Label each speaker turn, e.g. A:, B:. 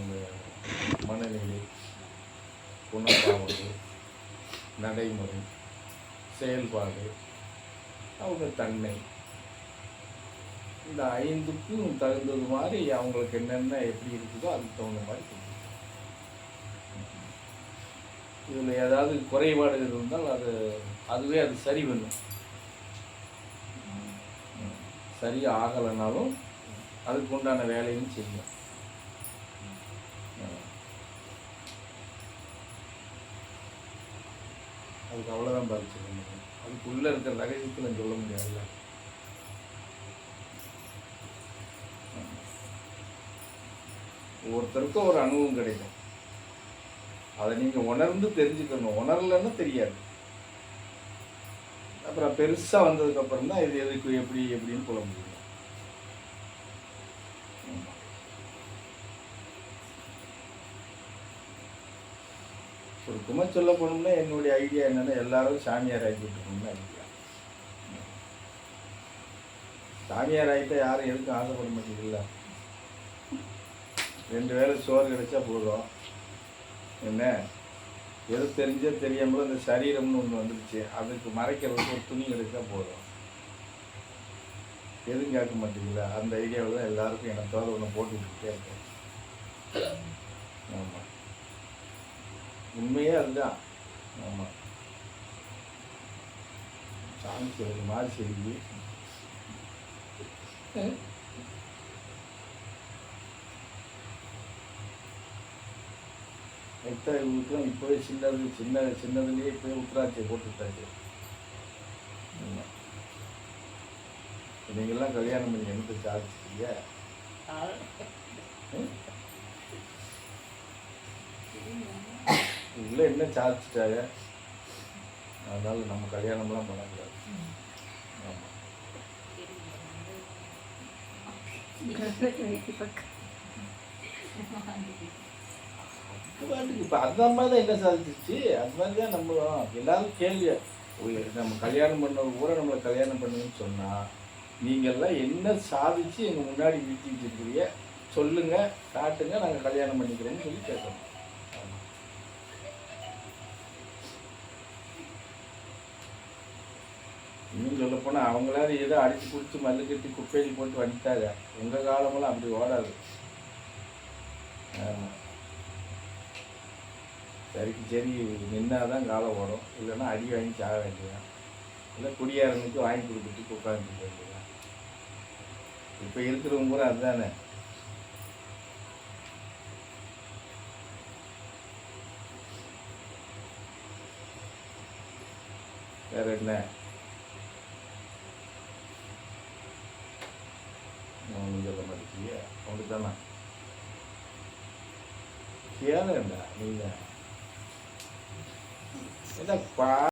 A: அவங்க மனநிலை உணர்வு நடைமுறை செயல்பாடு அவங்க தன்மை. இந்த ஐந்துக்கும் தகுந்தது மாதிரி அவங்களுக்கு என்னென்ன எப்படி இருக்குதோ அதுக்கு தகுந்த மாதிரி இதில் ஏதாவது குறைபாடுகள் இருந்தால் அது அதுவே அது சரி பண்ணும். சரி ஆகலைனாலும் அதுக்கு உண்டான வேலையும் செய்யும். அதுக்கு அவ்வளோதான் பதில் சொல்ல முடியும். அதுக்குள்ளே இருக்கிற ரகசியத்தில் நான் சொல்ல முடியாதுல்ல. ஒவ்வொருத்தருக்கும் ஒரு அனுபவம் கிடைக்கும். அதை நீங்கள் உணர்ந்து தெரிஞ்சுக்கணும். உணரலைன்னு தெரியாது. அப்புறம் பெருசாக வந்ததுக்கப்புறம் தான் இது எதுக்கு எப்படி எப்படின்னு சொல்ல முடியும். சுருக்கமாக சொல்ல போனோம்னா என்னுடைய ஐடியா என்னென்னா எல்லாரும் சாமியார் ஆக்கி ஐடியா சாமியார் ஆகிட்டால் யாரும் எதுக்கும் ஆசைப்பட மாட்டேங்குதுல்ல ரெண்டு வேளை சோறு கிடைச்சா போதும். என்ன? எது தெரிஞ்சோ தெரியாமலோ இந்த சரீரம்னு ஒன்று வந்துடுச்சு அதுக்கு மறைக்கிறதுக்கு ஒரு துணி கிடைச்சா போதும். எதுவும் கேட்க மாட்டீங்களா? அந்த ஐடியாவில் தான் எல்லாருக்கும் எனக்கு ஒன்று போட்டுக்கிட்டே இருக்கேன். ஆமாம் உண்மையே அதுதான். ஆமாம் சாமி சொல்லுங்க மாதிரி செய்தி எத்தனை இவங்களுக்குலாம் இப்போவே சின்னது சின்ன சின்னதுலேயே இப்போயே உத்தராட்சியை போட்டு விட்டாச்சு ஆமா. நீங்கள்லாம் கல்யாணம் பண்ணி எனக்கு சாதிச்சிட்டீங்க? உள்ள என்ன சாதிச்சிட்டாங்க அதனால் நம்ம கல்யாணம்லாம் பண்ணக்கூடாது. இப்போ அந்த மாதிரி தான் என்ன சாதிச்சிச்சு அது மாதிரி தான் நம்மளும் எல்லாரும் கேள்வி. நம்ம கல்யாணம் பண்ண கூட நம்மளை கல்யாணம் பண்ணுன்னு சொன்னால் நீங்கள்லாம் என்ன சாதிச்சு எங்கள் முன்னாடி நிறுத்தி இருக்கிறீங்க சொல்லுங்க காட்டுங்க நாங்கள் கல்யாணம் பண்ணிக்கிறோம்னு சொல்லி கேட்கணும். இன்னும் சொல்ல போனால் அவங்களால ஏதோ அடித்து பிடிச்சி மல்லு கட்டி குப்பையில் போட்டு வந்துட்டாங்க. உங்கள் காலமெல்லாம் அப்படி ஓடாது. ஆமாம் சரிக்கு சரி நின்னாதான் காலம் ஓடும். இல்லைன்னா அடி வாங்கி சாக வேண்டியதான் இல்லை குடியாரனுக்கு வாங்கி கொடுத்துட்டு உட்காந்துட்டு வேண்டியதான் இப்போ இருக்கிறவங்க கூட அதுதானே. வேற என்ன? ஒன்றும் சொல்ல மாட்டேங்க அவனுக்கு தானே கேளுண்டா நீங்கள் என்ன பா